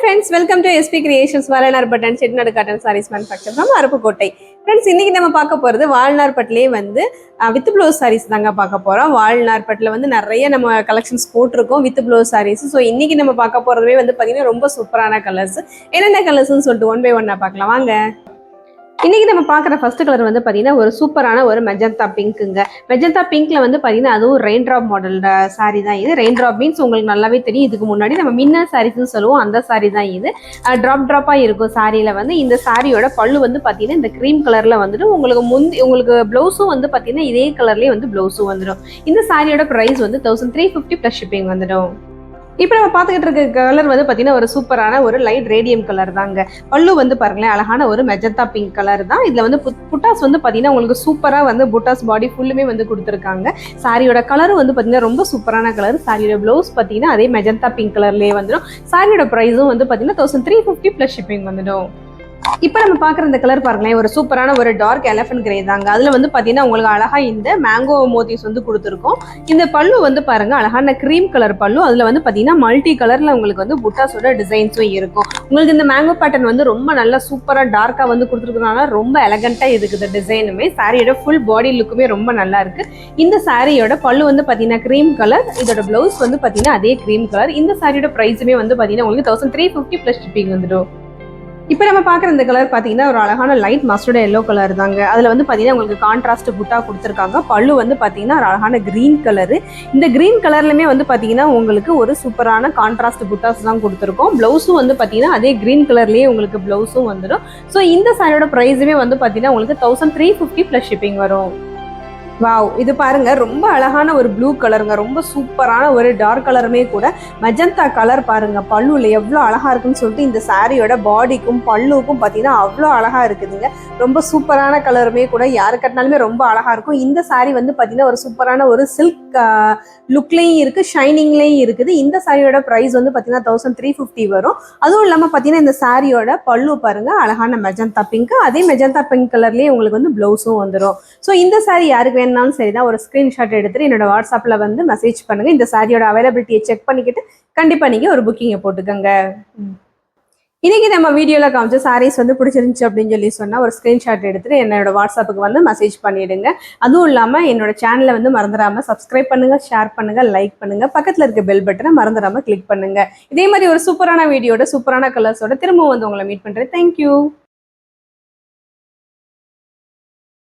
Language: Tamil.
Friends welcome to SP creations வாழனார் button Chettinad cotton sarees manufacturer from Aruppukottai. Friends இன்னைக்கு நம்ம பார்க்க போகிறது வாழ்நார்பட்டிலே வந்து வித் ப்ளவுஸ் சாரீஸ் தாங்க பார்க்க போகிறோம் வாழ்நார்பட்டில் வந்து நிறைய நம்ம கலெக்ஷன்ஸ் போட்டிருக்கோம் வித் ப்ளவுஸ் சாரீஸ் ஸோ இன்னைக்கு நம்ம பார்க்க போகிறதுமே வந்து பார்த்தீங்கன்னா ரொம்ப சூப்பரான கலர்ஸ் என்னென்ன கலர்ஸ்னு சொல்லிட்டு ஒன் பை ஒன்னாக பார்க்கலாம். வாங்க. இன்னைக்கு நம்ம பார்க்குற ஃபர்ஸ்ட் கலர் வந்து பார்த்தீங்கன்னா ஒரு சூப்பரான ஒரு மெஜந்தா பிங்க்குங்க மெஜந்தா பிங்க்ல வந்து பார்த்தீங்கன்னா அதுவும் ரெயின் ட்ராப் மாடல் சாரி தான் இது. ரெயின் ட்ராப் மீன்ஸ் உங்களுக்கு நல்லாவே தெரியும். இதுக்கு முன்னாடி நம்ம மின்ன சாரீஸ்னு சொல்லுவோம். அந்த சாரி தான் இது. ட்ராப் ட்ராப்பாக இருக்கும் சாரியில் வந்து. இந்த சாரியோட பல்லு வந்து பார்த்தீங்கன்னா இந்த க்ரீம் கலரில் வந்துட்டு உங்களுக்கு முந்தி உங்களுக்கு ப்ளவுஸும் வந்து பார்த்தீங்கன்னா இதே கலர்லேயே வந்து ப்ளவுஸும் வந்துடும். இந்த சாரியோட ப்ரைஸ் வந்து thousand three fifty plus shipping வந்துடும். இப்போ நம்ம பார்த்துக்கிட்டு இருக்க கலர் வந்து பார்த்தீங்கன்னா ஒரு சூப்பரான ஒரு லைட் ரேடியம் கலர் தாங்க. பல்லு வந்து பாருங்களேன் அழகான ஒரு மெஜந்தா பிங்க் கலர் தான். இதில் வந்து புட்டாஸ் வந்து பார்த்தீங்கன்னா உங்களுக்கு சூப்பராக வந்து புட்டாஸ் பாடி ஃபுல்லுமே வந்து கொடுத்துருக்காங்க. சாரியோட கலரும் வந்து பார்த்தீங்கன்னா ரொம்ப சூப்பரான கலர் சாரியோட ப்ளவுஸ் பார்த்தீங்கன்னா அதே மெஜந்தா பிங்க் கலர்லேயே வந்துடும் சாரியோட ப்ரைஸும் வந்து பார்த்தீங்கன்னா thousand three fifty plus shipping வந்துடும். இப்போ நம்ம பார்க்குற இந்த கலர் பாருங்களேன் ஒரு சூப்பரான ஒரு டார்க் எலஃபன்ட் கிரே தாங்க. அதில் வந்து பார்த்தீங்கன்னா உங்களுக்கு அழகா இந்த மேங்கோ மோத்திஸ் வந்து கொடுத்துருக்கோம். இந்த பல்லு வந்து பாருங்க அழகான க்ரீம் கலர் பல்லு. அதில் வந்து பார்த்தீங்கன்னா மல்டி கலரில் உங்களுக்கு வந்து புட்டாஸோட டிசைன்ஸும் இருக்கும். உங்களுக்கு இந்த மேங்கோ பேட்டர்ன் வந்து ரொம்ப நல்லா சூப்பராக டார்க்காக வந்து கொடுத்துருக்கனால ரொம்ப எலகண்ட்டாக இருக்குது டிசைனுமே சாரியோட ஃபுல் பாடி லுக்குமே ரொம்ப நல்லா இருக்கு. இந்த சாரியோட பல்லு வந்து பார்த்தீங்கன்னா க்ரீம் கலர் இதோட ப்ளவுஸ் வந்து பார்த்தீங்கன்னா அதே க்ரீம் கலர் இந்த சாரியோட ப்ரைஸுமே வந்து பார்த்தீங்கன்னா உங்களுக்கு thousand three fifty plus shipping வந்துடும். இப்போ நம்ம பார்க்குற இந்த கலர் பார்த்தீங்கன்னா ஒரு அழகான லைட் மஸ்டர்ட் எல்லோ கலர் தாங்க. அதில் வந்து பார்த்தீங்கன்னா உங்களுக்கு கான்ட்ராஸ்ட் புட்டா கொடுத்துருக்காங்க. பல்லு வந்து பார்த்தீங்கன்னா ஒரு அழகான க்ரீன் கலரு இந்த க்ரீன் கலர்லையுமே வந்து பார்த்தீங்கன்னா உங்களுக்கு ஒரு சூப்பரான கான்ட்ராஸ்ட் புட்டாஸ் தான் கொடுத்துருக்கோம். ப்ளவுஸும் வந்து பார்த்தீங்கன்னா அதே க்ரீன் கலர்லேயே உங்களுக்கு ப்ளவுஸும் வந்துடும் ஸோ இந்த சாரியோட ப்ரைஸுமே வந்து பார்த்தீங்கன்னா உங்களுக்கு thousand three fifty plus shipping வரும். வாவ் இது பாருங்க ரொம்ப அழகான ஒரு ப்ளூ கலருங்க ரொம்ப சூப்பரான ஒரு டார்க் கலருமே கூட. மஜந்தா கலர் பாருங்க பல்லுல எவ்வளோ அழகா இருக்குன்னு சொல்லிட்டு இந்த சாரியோட பாடிக்கும் பல்லுக்கும் பார்த்தீங்கன்னா அவ்வளோ அழகா இருக்குதுங்க. ரொம்ப சூப்பரான கலருமே கூட யாரு கட்டினாலுமே ரொம்ப அழகா இருக்கும். இந்த சாரி வந்து பார்த்தீங்கன்னா ஒரு சூப்பரான ஒரு சில்க் லுக்லேயும் இருக்கு ஷைனிங்லேயும் இருக்குது. இந்த சாரியோட ப்ரைஸ் வந்து பார்த்தீங்கன்னா தௌசண்ட் த்ரீ ஃபிஃப்டி வரும். அதுவும் இல்லாமல் பார்த்தீங்கன்னா இந்த சாரியோட பல்லு பாருங்க அழகான மெஜந்தா பிங்க் அதே மெஜந்தா பிங்க் கலர்லேயே உங்களுக்கு வந்து ப்ளவுஸும் வந்துடும் ஸோ இந்த சாரி யாருக்கு வேணும்னாலும் சரி தான் ஒரு ஸ்க்ரீன்ஷாட் எடுத்துட்டு என்னோட வாட்ஸ்அப்பில் வந்து மெசேஜ் பண்ணுங்க. இந்த சாரியோட அவைலபிலிட்டியை செக் பண்ணிக்கிட்டு கண்டிப்பாக நீங்கள் ஒரு புக்கிங்கை போட்டுக்கோங்க. இன்றைக்கி இன்னைக்கு நம்ம வீடியோவில் காமிச்ச சாரீஸ் வந்து பிடிச்சிருந்துச்சு அப்படின்னு சொல்லி சொன்னால் ஒரு ஸ்க்ரீன்ஷாட் எடுத்துட்டு என்னோட வாட்ஸ்அப்புக்கு வந்து மெசேஜ் பண்ணிடுங்க. அதுவும் இல்லாமல் என்னோட சேனலை வந்து மறந்துடாம சப்ஸ்கிரைப் பண்ணுங்க ஷேர் பண்ணுங்க லைக் பண்ணுங்க. பக்கத்தில் இருக்க பெல் பட்டனை மறந்துடாம கிளிக் பண்ணுங்க. இதே மாதிரி ஒரு சூப்பரான வீடியோட சூப்பரான கலர்ஸோட திரும்பவும் வந்து உங்களை மீட் பண்ணுறேன் தேங்க்யூ